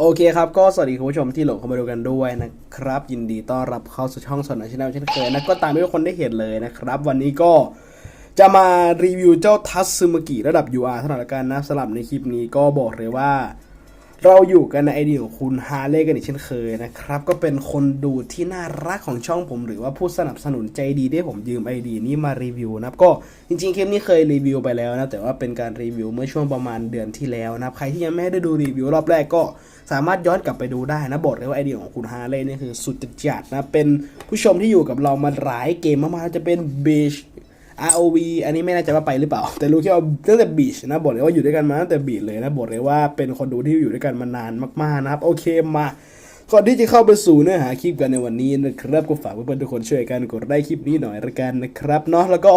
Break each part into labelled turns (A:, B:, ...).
A: โอเคครับ ก็สวัสดีคุณผู้ชมที่หลงเข้ามาดูกันด้วยนะครับ ยินดีต้อนรับเข้าสู่ช่องสนชแนลเช่นเคยนะก็ตามที่ทุกคนได้เห็นเลยนะครับ วันนี้ก็จะมารีวิวเจ้าทัตซึมากิระดับ UR เท่านั้นละกันนะสำหรับในคลิปนี้ก็บอกเลยว่า เราอยู่กันในไอเดียของคุณฮาเล่กันอีกเช่นเคยนะครับ ก็เป็นคนดูที่น่ารักของช่องผม หรือว่าผู้สนับสนุนใจดีที่ผมยืมไอดีนี้มารีวิวนะครับก็จริงๆคลิปนี้เคยรีวิวไปแล้วนะแต่ว่าเป็นการรีวิวเมื่อช่วงประมาณเดือนที่แล้วนะใครที่ยังไม่ได้ดูรีวิวรอบแรกก็ สามารถย้อนกลับไปดูได้นะบอกเลยว่าไอเดียของคุณฮาเล่นี่คือสุดจัดนะเป็นผู้ชมที่อยู่กับเรามาหลายเกมมากๆจะเป็นเบช ROV อันนี้ไม่แน่ใจว่าไปหรือเปล่า แต่รู้แค่ว่าตั้งแต่บีชนะบอกเลยว่าอยู่ด้วยกันมาตั้งแต่บีชเลยนะบอกเลยว่าเป็นคนดูที่อยู่ด้วยกันมานานมากๆนะครับ โอเคมาก่อนที่จะเข้าไปสู่เนื้อหาคลิปกันในวันนี้นะครับก็ฝากเพื่อนๆทุกคนช่วยกันกดไลค์คลิปนี้หน่อยละกันนะครับเนาะแล้วก็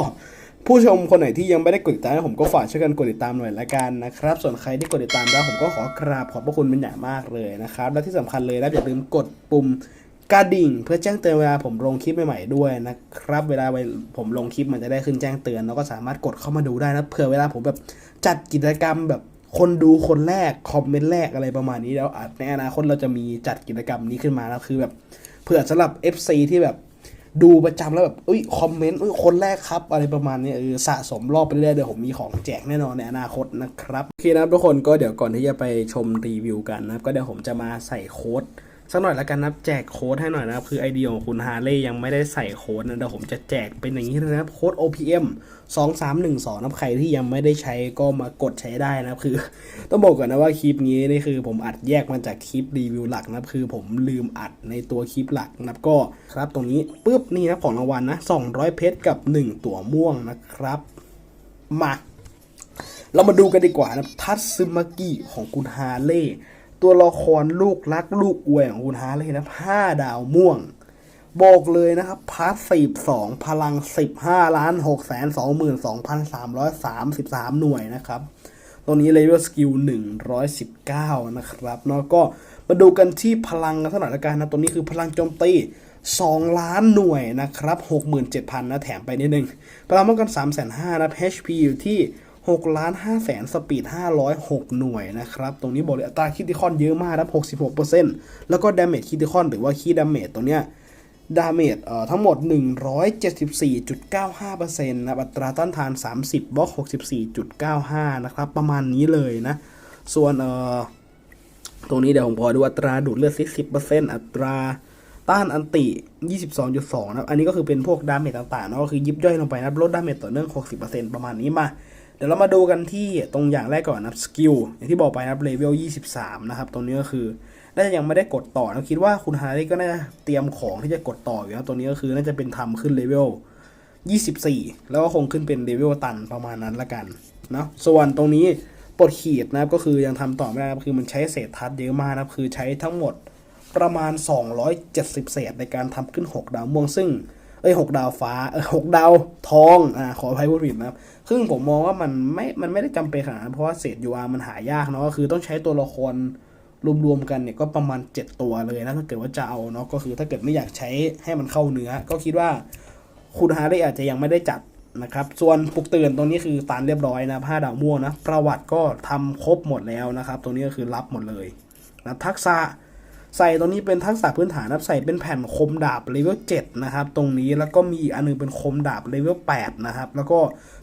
A: ผู้ชมคนไหนที่ยังไม่ได้กดติดตามผมก็ฝากช่วยกันกดติดตามหน่อยละกันนะครับ ส่วนใครที่กดติดตามแล้วผมก็ขอกราบขอบพระคุณเป็นอย่างมากเลยนะครับ และที่สำคัญเลยนะอย่าลืมกดปุ่มกระดิ่ง เพื่อแจ้งเตือนเวลาผมลงคลิปใหม่ๆด้วยนะครับ เวลาผมลงคลิปมันจะได้ขึ้นแจ้งเตือนแล้วก็สามารถกดเข้ามาดูได้นะเผื่อเวลาผมแบบจัดกิจกรรมแบบคนดูคนแรกคอมเมนต์แรกอะไรประมาณนี้แล้วอาจในอนาคตเราจะมีจัดกิจกรรมนี้ขึ้นมาแล้วคือแบบเผื่อสำหรับ FC ที่แบบ ดูประจำแล้วแบบอุ้ยคอมเมนต์อุ้ยคนแรกครับอะไรประมาณนี้เออสะสมรอบไปเรื่อยเดี๋ยวผมมีของแจกแน่นอนในอนาคตนะครับโอเคนะครับทุกคนก็เดี๋ยวก่อนที่จะไปชมรีวิวกันนะครับก็เดี๋ยวผมจะมาใส่โค้ด สักหน่อยแล้วกันนะครับแจกโค้ดให้หน่อยนะครับ คือไอเดียของคุณฮาร์เลย์ยังไม่ได้ใส่โค้ดนะเดี๋ยวผมจะแจกเป็นอย่างนี้นะครับโค้ด OPM 2312นะครับใครที่ยังไม่ได้ใช้ก็มากดใช้ได้นะครับ คือ ต้องบอกก่อนนะว่าคลิปนี้นี่คือ ผมอัดแยกมาจากคลิปรีวิวหลักนะครับคือผมลืมอัดในตัวคลิปหลักนะครับก็ครับตรงนี้ปุ๊บนี่นะของรางวัลนะ200 เพชรกับ 1 ตั๋วม่วงนะครับ มา เรามาดูกันดีกว่านะทัตซึมากิของคุณฮาร์เลย์ ตัวละครลูกรักลูกอวยของคุณฮาร์เลยนะห้าดาวม่วง บอกเลยนะครับพาร์ทสิบสองพลังสิบห้าล้านหกแสนสองหมื่นสองพันสามร้อยสามสิบสามหน่วยนะครับตัวนี้เลเวลสกิลหนึ่งร้อยสิบเก้านะครับแล้วก็มาดูกันที่พลังกันสักหน่อยละกันนะตัวนี้คือพลังโจมตีสองล้านหน่วยนะครับหกหมื่นะแถมไปนิดนึงพลังป้องกันสามแสนห้านะ HP อยู่ที่ 6ล้าน5แสนสปีด 506 หน่วยนะครับ ตรงนี้บอกเลยอัตราคิติคอนเยอะมากนะ66%แล้วก็ดาเมจคิติคอนหรือว่าคีดาเมจตรงเนี้ยดาเมจเอ่อทั้งหมด 174.95%นะอัตราต้านทาน 30 บล็อก 64.95 นะครับ ประมาณนี้เลยนะ ส่วนเอ่อตรงนี้เดี๋ยวผมขอดูอัตราดูดเลือด10%อัตราต้านอันติ 22.2 นะอันนี้ก็คือเป็นพวกดาเมจต่างๆเนาะก็คือยิบย่อยลงไปนะลดดาเมจต่อเนื่อง 60%ประมาณนี้มา ดี๋ยวเรามาดูกันที่ตรงอย่างแรกก่อนนะสกิลอย่างที่บอกไปนะเลเวล23 นะครับ ตรงนี้ก็คือน่าจะยังไม่ได้กดต่อนะคิดว่าคุณฮาร์ี่ก็น่าจะเตรียมของที่จะกดต่ออยู่นะตัวนี้ก็คือน่าจะเป็นทำขึ้นเลเวล24 แล้วก็คงขึ้นเป็นเลเวลตันประมาณนั้นละกันเนาะส่วนตรงนี้ปลดขีดนะครับก็คือยังทำต่อไม่ได้นะครับคือมันใช้เศษทัดเยอะมากนะครับคือใช้ทั้งหมดประมาณ 270เศษในการทำขึ้น 6 ดาวม่วงซึ่ง เอ้ยหกดาวฟ้าเออหกดาวทองอ่าขออภัยพูดผิดนะครับ ซึ่งผมมองว่ามันไม่ มันไม่ได้จำเป็นขนาดนั้นเพราะว่าเศษ UR มันหายากเนาะก็คือต้องใช้ตัวละครรวมๆกันเนี่ยก็ประมาณ 7 ตัวเลยนะถ้าเกิดว่าจะเอาเนาะก็คือถ้าเกิดไม่อยากใช้ให้มันเข้าเนื้อ ก็คิดว่าคุณฮาร์ดอาจจะยังไม่ได้จัดนะครับ ส่วนปลุกตื่นตรงนี้คือตันเรียบร้อยนะผ้าดาวม่วงนะ ประวัติก็ทำครบหมดแล้วนะครับ ตรงนี้ก็คือรับหมดเลยนะทักษะ ใส่ตรงนี้เป็นทักษะพื้นฐานนะครับใส่เป็นแผ่นคมดาบเลเวล7นะครับตรงนี้แล้วก็มีอีกอันหนึงเป็นคมดาบเลเวล8นะครับแล้วก็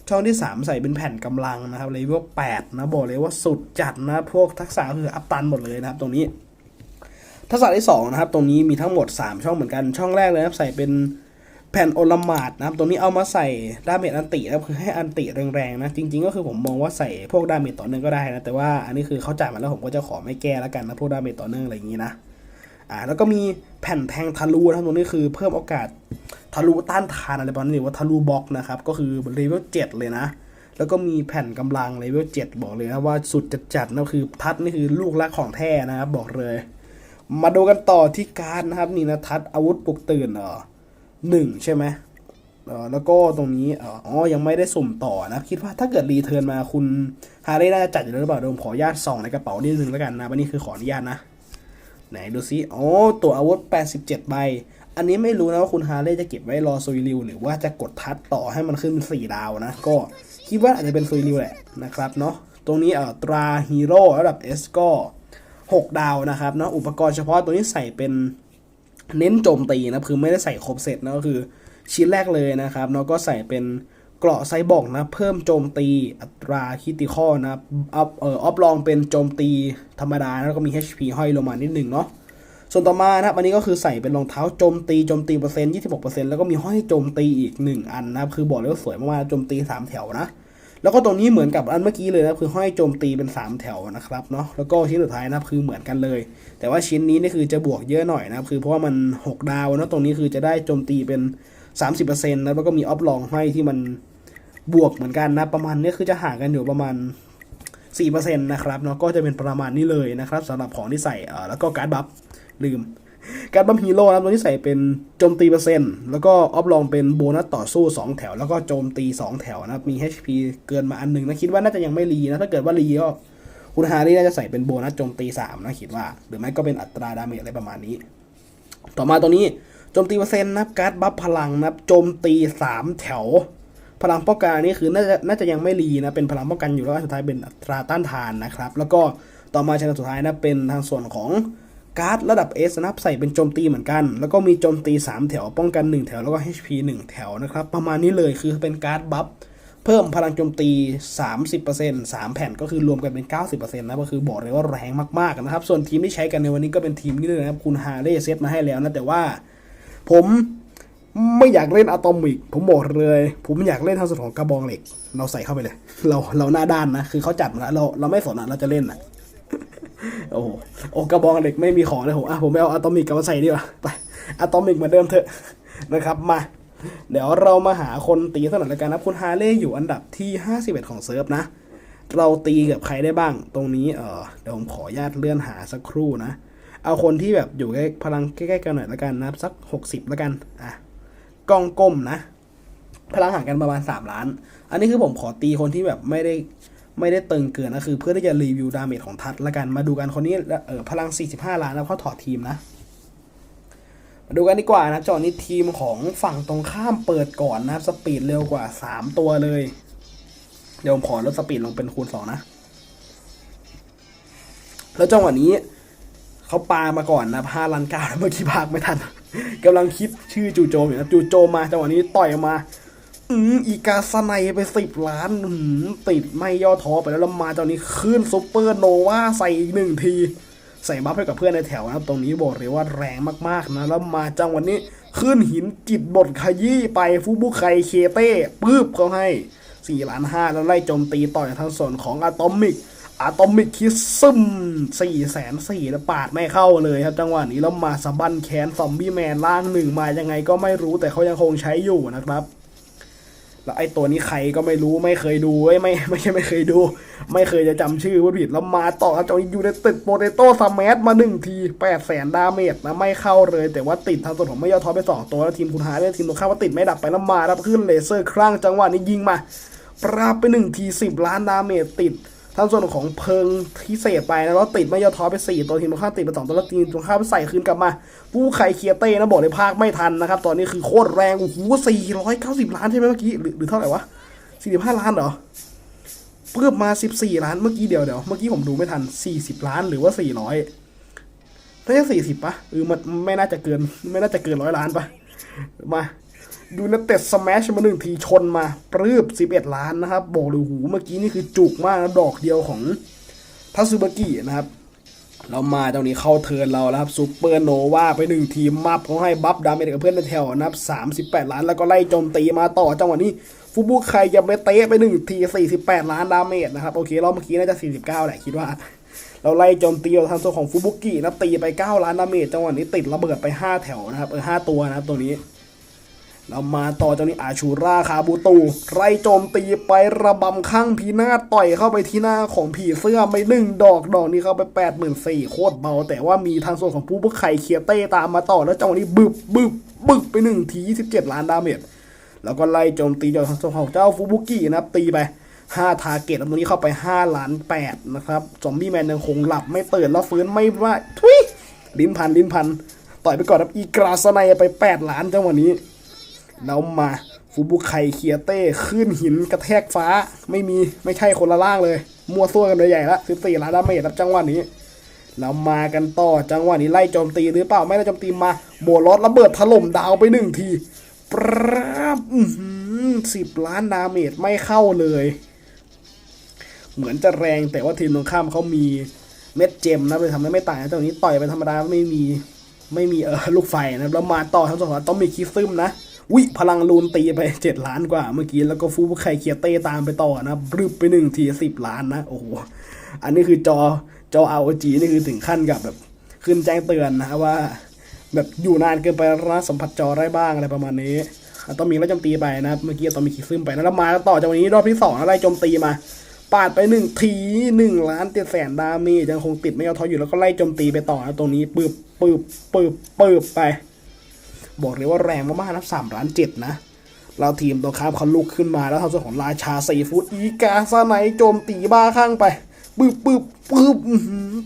A: ช่องที่ 3 ใส่เป็นแผ่นกำลังนะครับเลเวล8นะบอกเลยว่าสุดจัดนะพวกทักษะคืออัพตันหมดเลยนะครับตรงนี้ ทักษะที่2นะครับตรงนี้มีทั้งหมด 3 ช่องเหมือนกันช่องแรกเลยครับใส่เป็นแผ่นโอลามาดนะครับตรงนี้เอามาใส่ดาเมจอันตินะครับคือให้อันติแรงๆนะ จริง ๆ ก็คือผมมองว่าใส่พวกดาเมจต่อเนื่องก็ได้นะ แต่ว่าอันนี้คือเขาจ่ายมาแล้วผมก็จะขอไม่แก้แล้วกันนะ พวกดาเมจต่อเนื่องอะไรอย่างนี้นะ อ่าแล้วก็มีแผ่นแทงทะลุนะครับตรงนี้คือเพิ่มโอกาสทะลุต้านทานอะไรประมาณนี้ว่าทะลุบล็อกนะครับก็คือเลเวลเจ็ดเลยนะ แล้วก็มีแผ่นกำลังเลเวลเจ็ดบอกเลยนะว่าสุดจัดๆนะคือทัดนี่คือลูกรักของแท้นะครับบอกเลย มาดูกันต่อที่การนะครับนี่นะทัดอาวุธปลุกตื่นเออหนึ่งใช่ไหมเออแล้วก็ตรงนี้เอออ๋อยังไม่ได้สุ่มต่อนะคิดว่าถ้าเกิดรีเทิร์นมาคุณฮาร์ได้น่าจะจัดอยู่แล้วหรือเปล่าเดี๋ยวผมขออนุญาตส่องในกระเป๋านิดนึงแล้วกันนะวันนี้คือขออนุญาตนะ ไหนดูซิอ๋อตัวอาวุธ 87 ใบ อันนี้ไม่รู้นะว่าคุณฮาร์เลยจะเก็บไว้รอซุยริว หรือว่าจะกดทัดต่อให้มันขึ้นเป็น4ดาวนะ ก็คิดว่าอาจจะเป็นซุยริวแหละนะครับเนาะตรงนี้เอ่อตราฮีโร่ระดับ S ก็ 6 ดาวนะครับเนาะอุปกรณ์เฉพาะตัวนี้ใส่เป็นเน้นโจมตีนะคือไม่ได้ใส่ครบเซตนะก็คือชิ้นแรกเลยนะครับเนาะก็ใส่เป็น เกราะไซบอร์กนะ เพิ่มโจมตีอัตราคิติคอนะอับอัพเอ่อออฟลองเป็นโจมตีธรรมดา แล้วก็มี HP ห้อยลงมานิดหนึ่งเนาะส่วนต่อมานะครับอันนี้ก็คือใส่เป็นรองเท้าโจมตีโจมตีเปอร์เซ็นต์ยี่สิบหกเปอร์เซ็นต์แล้วก็มีห้อยโจมตีอีกหนึ่งอันนะครับคือบอกเลยว่าสวยมากๆโจมตีสามแถวนะ แล้วก็ตรงนี้เหมือนกับอันเมื่อกี้เลยนะคือห้อยโจมตีเป็นสามแถวนะครับเนาะแล้วก็ชิ้นสุดท้ายนะครับคือเหมือนกันเลย แต่ว่าชิ้นนี้นี่คือจะบวกเยอะหน่อยนะครับคือเพราะว่ามันหกดาวนะตรงนี้คือจะได้โจมตีเป็น สามสิบเปอร์เซ็นต์แล้วก็มีออฟลองให้ที่มันบวกเหมือนกันนะ ประมาณนี้คือจะห่างกันอยู่ประมาณ4%นะครับเนาะก็จะเป็นประมาณนี้เลยนะครับสำหรับของที่ใส่แล้วก็การ์ดบัฟลืม การ์ดบัฟฮีโร่นะครับตัวนี้ใส่เป็นโจมตีเปอร์เซ็นต์แล้วก็ออฟลองเป็นโบนัสต่อสู้ 2 แถว แล้วก็โจมตี 2 แถวนะครับมี HP เกินมาอันหนึ่งนะคิดว่าน่าจะยังไม่รีนะถ้าเกิดว่ารีก็คุณฮารี่น่าจะใส่เป็นโบนัสโจมตี3นะคิดว่า หรือไม่ก็เป็นอัตราดาเมจอะไรประมาณนี้ ต่อมาตัวนี้ โจมตีเปอร์เซ็นต์นะครับการ์ดบัฟพลังนะครับโจมตี 3 แถว พลังป้องกันนี่คือน่าจะน่าจะยังไม่รีนะเป็นพลังป้องกันอยู่แล้วสุดท้ายเป็นอัตราต้านทานนะครับ แล้วก็ต่อมาชนะสุดท้ายนะเป็นทางส่วนของการ์ดระดับ S นะครับใส่เป็นโจมตีเหมือนกัน แล้วก็มีโจมตี 3 แถว ป้องกัน 1 แถวแล้วก็ HP 1 แถวนะครับ ประมาณนี้เลยคือเป็นการ์ดบัฟเพิ่มพลังโจมตี 30% 3 แผ่นก็คือรวมกันเป็น 90%นะก็คือบอกเลยว่าแรงมากๆนะครับ ส่วนทีมที่ใช้กันในวันนี้ก็เป็นทีมนี้เลยนะครับ คุณฮาเร่เซตมาให้แล้วนะ แต่ว่า ผมไม่อยากเล่นอะตอมิก ผมบอกเลย ผมอยากเล่นทางส่วนของกระบองเหล็ก เราใส่เข้าไปเลย เราเราหน้าด้านนะ คือเขาจัดมาแล้วเราเราไม่สนอะเราจะเล่นอะโอ้โหโอ้กระบองเหล็กไม่มีของเลยผมอะผมไม่เอาอะตอมิกกลับมาใส่ดีกว่าไปอะตอมิกเหมือนเดิมเถอะนะครับมาเดี๋ยวเรามาหาคนตีสถานการณ์นะคุณฮาเล่อยู่อันดับที่ 51 ของเซิร์ฟนะ เราตีกับใครได้บ้าง ตรงนี้เออเดี๋ยวผมขอญาตเลื่อนหาสักครู่นะ เอาคนที่แบบอยู่ใกล้พลังใกล้ๆกันหน่อยละกันนับสัก 60ละกันอะกล้องก้มนะ พลังห่างกันประมาณ 3 ล้าน อันนี้คือผมขอตีคนที่แบบไม่ได้ไม่ได้ตึงเกินนะคือ เพื่อที่จะรีวิวดาเมจของทัดละกันมาดูกันคนนี้เออพลัง 45 ล้านแล้วเขาถอดทีมนะมาดูกันดีกว่านะจอนี้ทีมของฝั่งตรงข้ามเปิดก่อนนะครับสปีดเร็วกว่า 3 ตัวเลย เดี๋ยวผมขอลดสปีดลงเป็นคูณ 2 นะ แล้วจังหวะนี้ เขาปามาก่อนนะพาลันกาเมื่อกี้พากไม่ทันกำลังคิดชื่อจูโจมอยู่นะจูโจมมาจังหวะนี้ต่อยมา อืมอีกาสไนไปสิบล้านอืมติดไม่ย่อท้อไปแล้วแล้วมาจังวะนี้ขึ้นซุปเปอร์โนวาใส่อีกหนึ่งที ใส่บัฟให้กับเพื่อนในแถวนะครับ ตรงนี้บอกเลยว่าแรงมากๆนะแล้วมาจังวะนี้ขึ้นหินจิตบทขยี้ไปฟูบุไคเคเต้ปื๊บเขาให้สี่ล้านห้าแล้วไล่โจมตีต่อยทางส่วนของอะตอมิก อะตอมิกคิสซึมสี่แสนสี่แล้วปาดไม่เข้าเลยครับ จังหวะนี้แล้วมาสะบันแขนซอมบี้แมนล่างหนึ่งมายังไงก็ไม่รู้แต่เขายังคงใช้อยู่นะครับ แล้วไอ้ตัวนี้ใครก็ไม่รู้ไม่เคยดูไม่ไม่ใช่ไม่เคยดู ไม่เคยจะจำชื่อว่าผิดแล้วมาต่อจอยูในติดโปเตโต้ซัมแมสมาหนึ่งทีแปดแสนดาเมจนะไม่เข้าเลย แต่ว่าติดทางส่วนของไม่ยอดท้อไปสองตัวแล้วทีมคุณหาเนี่ยทีมตรงข้ามว่าติดไม่ดับไปแล้วมารับขึ้นเลเซอร์ครั้งจังหวะนี้ยิงมาปราบไปหนึ่งทีสิบล้านดาเมจติด ทั้งส่วนของเพิงพิเศษไปนะแล้วติดไม่ยอดท้อไปสี่ตัวทีมตรงข้ามติดไปสองตัวแล้วทีมตรงข้ามใส่คืนกลับมาผู้ไข่เคียเต้นะบอกเลยภาคไม่ทันนะครับ ตอนนี้คือโคตรแรงโอ้โหสี่ร้อยเก้าสิบล้านใช่ไหมเมื่อกี้หรือหรือเท่าไหร่วะสี่สิบห้าล้านเหรอเพิ่มมาสิบสี่ล้านเมื่อกี้เดี๋ยวเดี๋ยวเมื่อกี้ผมดูไม่ทันสี่สิบล้านหรือว่าสี่ร้อยน่าจะสี่สิบปะเออมันไม่น่าจะเกินไม่น่าจะเกินร้อยล้านปะมา ดูนักเตะสแมชมาหนึ่งทีชนมาปรืบ11 ล้านนะครับบอกเลยหูเมื่อกี้นี่คือจุกมากนะดอกเดียวของทัสึบากินะครับเรามาตรงนี้เข้าเทิร์นเราแล้วครับซูเปอร์โนวาไปหนึ่งทีมมับเขาให้บัฟดาเมจกับเพื่อนในแถวนะครับ38ล้านแล้วก็ไล่โจมตีมาต่อจังหวะนี้ฟูบุไคยังไม่เตะไปหนึ่งที48ล้านดาเมจนะครับโอเครอบเมื่อกี้น่าจะ49แหละคิดว่า เราไล่โจมตีทางตัวของฟูบุกินะตีไป9ล้านดาเมจจังหวะนี้ติดระเบิดไป5แถวนะครับเออ5ตัวนะครับตัวนี้ เรามาต่อจากนี้อาชูราคาบูตูไรโจมตีไประบำข้างพีนาต่อยเข้าไปที่หน้าของผีเสื้อไปหนึ่งดอกดอกนี้เข้าไปแปดหมื่นสี่โคตรเบา แต่ว่ามีทางส่วนของผู้บุกไข่เคียเต้ตามมาต่อแล้วจังหวะนี้บึบบึบบึบไปหนึ่งทียี่สิบเจ็ดล้านดาเมจแล้วก็ไล่โจมตีจากทางส่วนของเจ้าฟูบุกินะครับตีไปห้าทาร์เก็ตแล้วตรงนี้เข้าไปห้าล้านแปดนะครับซอมบี้แมนยังคงหลับไม่ตื่นแล้วฟื้นไม่ว่าทุยลิ้นพันลิ้นพันต่อยไปก่อนครับอีกราสไนไปแปดล้านจังหวะนี้ แล้วมาฟูบุไคเคียเต้ขึ้นหินกระแทกฟ้า ไม่มีไม่ใช่คนละล่างเลย มัวซั่วกันเลยใหญ่ละสิบสี่ล้านดาเมจรับจังหวะนี้เรามากันต่อจังหวะนี้ไล่โจมตีหรือเปล่าไม่ไล่โจมตีมาโบลอสระเบิดถล่มดาวไปหนึ่งทีปราบสิบล้านดาเมจไม่เข้าเลย เหมือนจะแรงแต่ว่าทีมตรงข้ามเขามีเม็ดเจมนะเลยทำให้ไม่ต่างจากตรงนี้ต่อยไปธรรมดาไม่มีไม่มีเออลูกไฟนะครับแล้วมาต่อทั้งสองฝ่าต้องมีคิซึมนะ วิพลังลูนตีไปเจ็ดล้านกว่าเมื่อกี้ แล้วก็ฟูบุไคเคียเต้ตามไปต่อนะบรึบไปหนึ่งทีสิบล้านนะ โอ้โห อันนี้คือจอจอ ROG นี่คือถึงขั้นกับแบบ ขึ้นแจ้งเตือนนะว่า แบบอยู่นานเกินไปนะสัมผัสจอได้บ้างอะไรประมาณนี้ต้องมีไล่โจมตีไปนะเมื่อกี้ต้องมีคิดซึมไปนะแล้วมาต่อจากวันนี้รอบที่สองไล่โจมตีมาปาดไปหนึ่งทีหนึ่งล้านเจ็ดแสนดาเมจยังคงติดไม่ยอมท้ออยู่แล้วก็ไล่โจมตีไปต่อนะตรงนี้ปืบปืบปืบปืบไป บอกเลยว่าแรงมากๆนะสามล้านเจ็ดนะเราทีมตัวข้ามเขาลุกขึ้นมาแล้วทำส่วนของราชาซีฟูดอีกาซาไนโจมตีบ้าข้างไปปืบปืบปืบ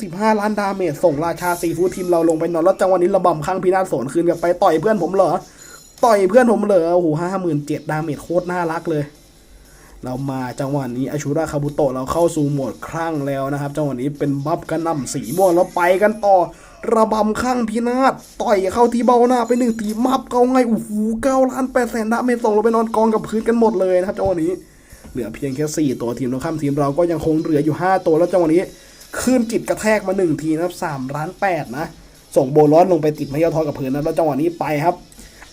A: สิบห้าล้านดาเมจส่งราชาซีฟูดทีมเราลงไปนอนแล้วจังหวะนี้ระบำข้างพินาศสนคืนกลับไปต่อยเพื่อนผมเหรอ ต่อยเพื่อนผมเหรอโอ้โหห้าหมื่นเจ็ดดาเมจโคตรน่ารักเลย เรามาจังหวะนี้อาชูราคาบุโตะเราเข้าสู่โหมดคลั่งแล้วนะครับ จังหวะนี้เป็นบัฟกระนำสีม่วงแล้วไปกันต่อ ระบำข้างพินาศต่อยเข้าที่เบ้าหน้าไปหนึ่งทีมับเกาไงโอ้โหเก้าล้านแปดแสนดาเมจส่งลงไปนอนกองกับพื้นกันหมดเลยนะครับจังหวะนี้เหลือเพียงแค่สี่ตัวทีมตรงข้ามทีมเราก็ยังคงเหลืออยู่ห้าตัวแล้วจังหวะนี้ขึ้นจิตกระแทกมาหนึ่งทีนะครับสามล้านแปดนะ ส่งโบลอสลงไปติดไม่ยอทอกับพื้นนะแล้วจังหวะนี้ไปครับ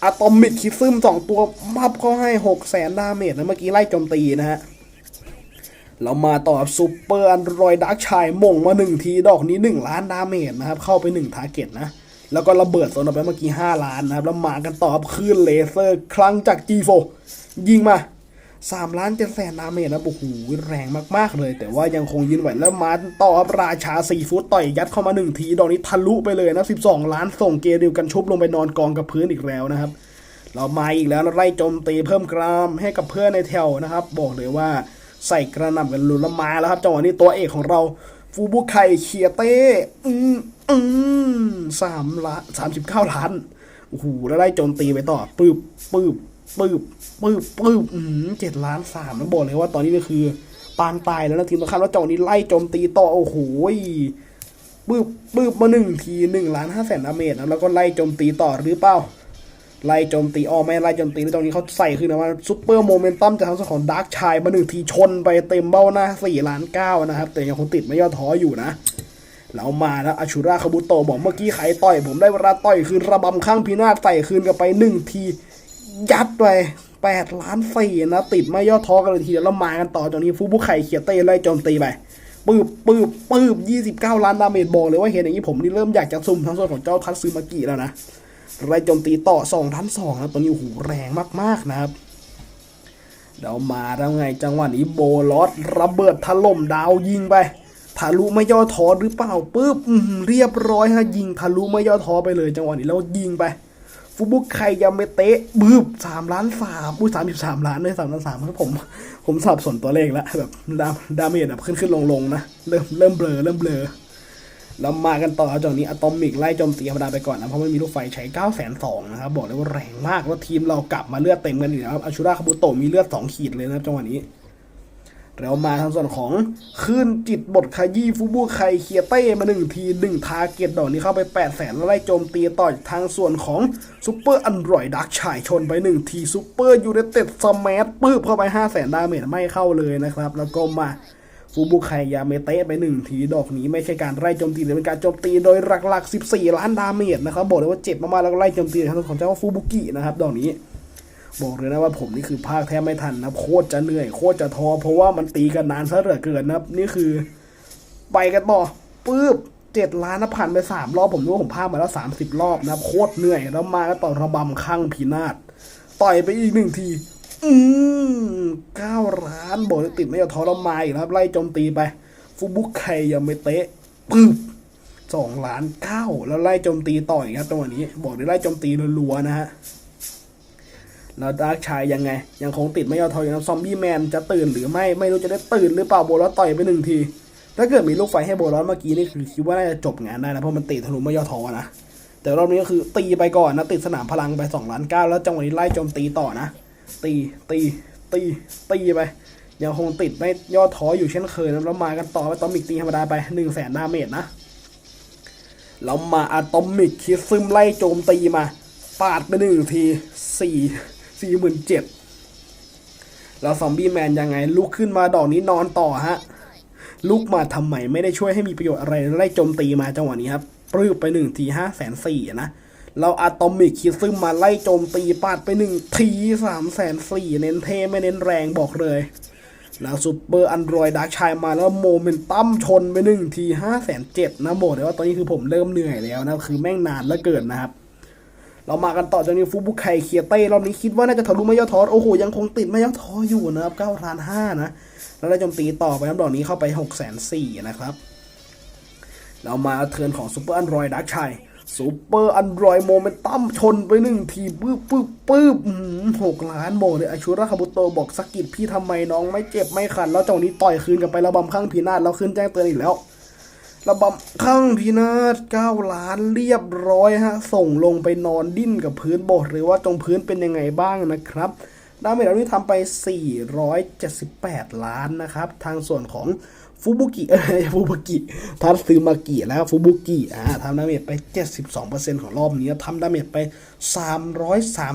A: อะตอมิกคิซึมสองตัวมับเขาให้หกแสนดาเมจนะเมื่อกี้ไล่โจมตีนะฮะเรามาต่อบซูเปอร์อันรอยดักชายมงมาหนึ่งทีดอกนี้หนึ่งล้านดาเมจนะครับ เข้าไปหนึ่งทาร์เก็ตนะ แล้วก็ระเบิดโซนออกไปเมื่อกี้ห้าล้านนะครับ แล้วมากันต่อบคลื่นเลเซอร์ครั้งจาก G4 ยิงมา สามล้านเจ็ดแสนดาเมจนะโอ้โหแรงมากๆเลย แต่ว่ายังคงยืนไหวแล้วมาต่อกับราชาซีฟู้ดต่อยยัดเข้ามาหนึ่งที ดอกนี้ทะลุไปเลยนะสิบสองล้านส่งเกเดียวกันชุบลงไปนอนกองกับพื้นอีกแล้วนะครับ เรามาอีกแล้วไล่โจมตีเพิ่มกรามให้กับเพื่อนในแถวนะครับ บอกเลยว่าใส่กระหน่ำกันลุนละมาแล้วครับจังหวะนี้ตัวเอกของเราฟูบุไคเคียเต้อืมอืมสามล้านสามสิบเก้าล้านโอ้โหแล้วไล่โจมตีไปต่อปืบปืบ ปืบปืบปืบอืมเจ็ดล้านสามนะบอกเลยว่าตอนนี้ก็คือ ปานตายแล้วนะทีมตรงข้ามแล้วจังหนี้ไล่โจมตีต่อโอ้โหปืบปืบมาหนึ่งทีหนึ่งล้านห้าแสนดาเมจนะแล้วก็ไล่โจมตีต่อหรือเปล่าไล่โจมตีออไม่ไล่โจมตีแล้วตรงนี้เขาใส่ขึ้นมาซุปเปอร์โมเมนตัมจากทางส่วนของดาร์กชายมาหนึ่งทีชนไปเต็มเบ้าหน้าสี่ล้านเก้านะครับ แต่ยังคงติดไม่ย่อท้ออยู่นะเรามาแล้วอาชูราคาบุโตะบอกเมื่อกี้ใครต่อย ผมได้เวลาต่อยคืนระบำข้างพินาศใส่คืนกันไปหนึ่งที ยัดไปแปดล้านสี่นะติดไม่ย่อท้อกันเลยทีเดียวแล้วมากันต่อจากนี้ฟูบุไข่เขียเต้ไล่โจมตีไปปืบปืบปืบยี่สิบเก้าล้านดาเมจบอกเลยว่าเห็นอย่างนี้ผมนี่เริ่มอยากจะซุ่มทั้งส่วนของเจ้าทัตซึมากิแล้วนะไล่โจมตีต่อสองทันสองนะตัวนี้โอ้โหแรงมากๆนะครับเดี๋ยวมาแล้วไงจังหวะนี้โบลอสระเบิดถล่มดาวยิงไปทะลุไม่ย่อท้อหรือเปล่าปุ๊บเรียบร้อยฮะยิงทะลุไม่ย่อท้อไปเลย จังหวะนี้แล้วยิงไป ฟูบุไคยาเมเตะบึบสามล้านสามอุ้ยสามสิบสามล้านเลยสามล้านสามครับผม ผมสับสนตัวเลขแล้วแบบดาดาเมจแบบขึ้นขึ้นลงลงนะ เริ่มเริ่มเบลอเริ่มเบลอเรามากันต่อจากนี้อะตอมิกไล่โจมตีธรรมดาไปก่อนนะ เพราะไม่มีลูกไฟใช้9 9 0 0 0นะครับ บอกเลยว่าแรงมาก แล้วทีมเรากลับมาเลือดเต็มกันอีกนะครับอาชูราคาบุโตมีเลือด 2 ขีดเลยนะจังหวะนี้ เรามาทางส่วนของคลื่นจิตบทขยี้ฟูบูไคเคียเต้มาหนึ่งทีหนึ่งทาเก็ตดอกนี้เข้าไป8 0 0แสนไล่โจมตีต่อทางส่วนของซูเปอร์อันรอยดักชายชนไปหนึ่งทีซูเปอร์ยูเนเต็ดสมาร์ทปื้บเข้าไป5 0 0แสนดาเมจไม่เข้าเลยนะครับ แล้วก็มาฟูบุไคยาเมเตะไปหนึ่งทีดอกนี้ไม่ใช่การไล่โจมตีแต่เป็นการโจมตีโดยหลักๆ 14 ล้านดาเมจนะครับบอกเลยว่าเจ็บมากๆแล้วก็ไล่โจมตีทางส่วนของเจ้าฟูบุกินะครับดอกนี้ บอกเลยนะว่าผมนี่คือภาคแทบไม่ทันนะโคตรจะเหนื่อยโคตรจะท้อเพราะว่ามันตีกันนานซะเหลือเกินนะนี่คือ ไปกันต่อปื๊บเจ็ดล้านนะผ่านไปสามรอบผมรู้ว่าผมพาคมาแล้วสามสิบรอบนะโคตรเหนื่อยแล้วมาก็ต่อระบำข้างพินาศต่อยไปอีกหนึ่งที อืมเก้าล้านบอกติดไม่เอท้อแล้วมาอีกครับไล่โจมตีไปฟูบุกไคยาเมเตะปึ๊บสองล้านเก้าแล้วไล่โจมตีต่ออีกครับจังหวะนี้ บอกเลยไล่โจมตีรัวๆนะฮะ แล้วดาร์กชายยังไง ยังคงติดไม่ยอมทอยอยู่นะซอมบี้แมนจะตื่นหรือไม่ไม่รู้จะได้ตื่นหรือเปล่าโบลอสต่อยไปหนึ่งที ถ้าเกิดมีลูกไฟให้โบลอสเมื่อกี้นี่คือคิดว่าน่าจะจบงานได้นะเพราะมันตีทะลุไม่ยอมทอนะแต่รอบนี้ก็คือตีไปก่อนนะติดสนามพลังไปสองล้านเก้าแล้วจังหวะนี้ไล่โจมตีต่อนะ ตีตีตีตีไปยังคงติดไม่ย่อท้ออยู่เช่นเคยนะแล้วมากันต่อไปตอมิกตีธรรมดาไปหนึ่งแสนดาเมจนะแล้วมาอะตอมิกคิดซึมไล่โจมตีมา ปาดไปหนึ่งทีสี่ สี่หมื่นเจ็ดแล้วซอมบี้แมนยังไง ลุกขึ้นมาดอกนี้นอนต่อฮะ ลุกมาทำไมไม่ได้ช่วยให้มีประโยชน์อะไรไล่โจมตีมาจังหวะนี้ครับปลื้บไปหนึ่งทีห้าแสนสี่นะ เราอะตอมิกคิดซึมมาไล่โจมตีปาดไปหนึ่งทีสามแสนสี่เน้นเทไม่เน้นแรงบอกเลยแล้วซูเปอร์อันดรอยดักชายมาแล้วโมเมนตัมชนไปหนึ่งทีห้าแสนเจ็ดนะบอกเลยว่าตอนนี้คือผมเริ่มเหนื่อยแล้วนะ คือแม่งนานแล้วเกินนะครับ เรามากันต่อจากนี้ฟูบุไคเคียเต้รอบนี้คิดว่าน่าจะทะลุไม่ย่อท้อโอ้โหยังคงติดไม่ย่อท้ออยู่นะครับเก้าล้านห้านะแล้วได้โจมตีต่อไปครับดอกนี้เข้าไปหกแสนสี่นะครับ เรามาเทิร์นของซูเปอร์อันดรอยดักชัยซูเปอร์อันดรอยโมเมนตัมชนไปหนึ่งทีปื๊บปื๊บปื๊บหกล้านโบเลยอาชูราคาบุโตบอกสกิดพี่ทำไมน้องไม่เจ็บไม่ขัน แล้วจังหวะนี้ต่อยคืนกลับไประบำข้างพีนาศแล้วขึ้นแจ้งเตือนอีกแล้ว ระบำข้างพีนาศเก้าล้านเรียบร้อยฮะ ส่งลงไปนอนดิ้นกับพื้นบอกเลยว่าตรงพื้นเป็นยังไงบ้างนะครับดาเมจเรานี่ทำไป 478 ล้านนะครับ ทางส่วนของฟูบุกิเอ้ยฟูบุกิทัตซึมากิแล้วฟูบุกิอ่าทำดาเมจไป 72%ของรอบนี้ทำดาเมจไป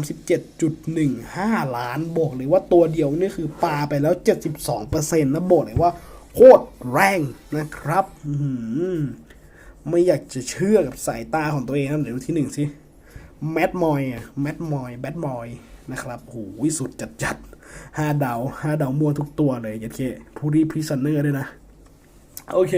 A: 337.15 ล้านบอกเลยว่าตัวเดียวนี่คือปาไปแล้ว 72%นะบอกเลยว่า โคตรแรงนะครับไม่อยากจะเชื่อกับสายตาของตัวเองนะเดี๋ยวที่หนึ่งสิแมดมอยอะแมดมอยแบดมอยนะครับโอ้โหสุดจัดจัดๆห้าดาวห้าดาวมั่วทุกตัวเลยยัดเคผู้รีพรีซันเนอร์ด้วยนะ โอเค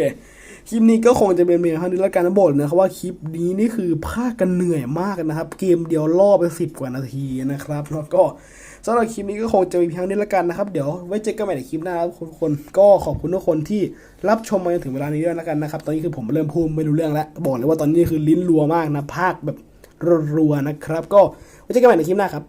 A: คลิปนี้ก็คงจะเป็นเพียงเท่านี้แล้วกันนะบอกเลยนะครับว่าคลิปนี้นี่คือภาคกันเหนื่อยมากนะครับ เกมเดียวล่อไปสิบกว่านาทีนะครับ แล้วก็ สำหรับคลิปนี้ก็คงจะมีเพียงเท่านี้แล้วกันนะครับ เดี๋ยวไว้เจอกันใหม่ในคลิปหน้าครับทุกคนก็ขอบคุณทุกคนที่รับชมมาจนถึงเวลานี้ด้วยละกันนะครับ ตอนนี้คือผมเริ่มพูดไม่รู้เรื่องแล้วบอกเลยว่าตอนนี้คือลิ้นรัวมากนะภาคแบบรัวๆนะครับ ก็ไว้เจอกันใหม่ในคลิปหน้าครับ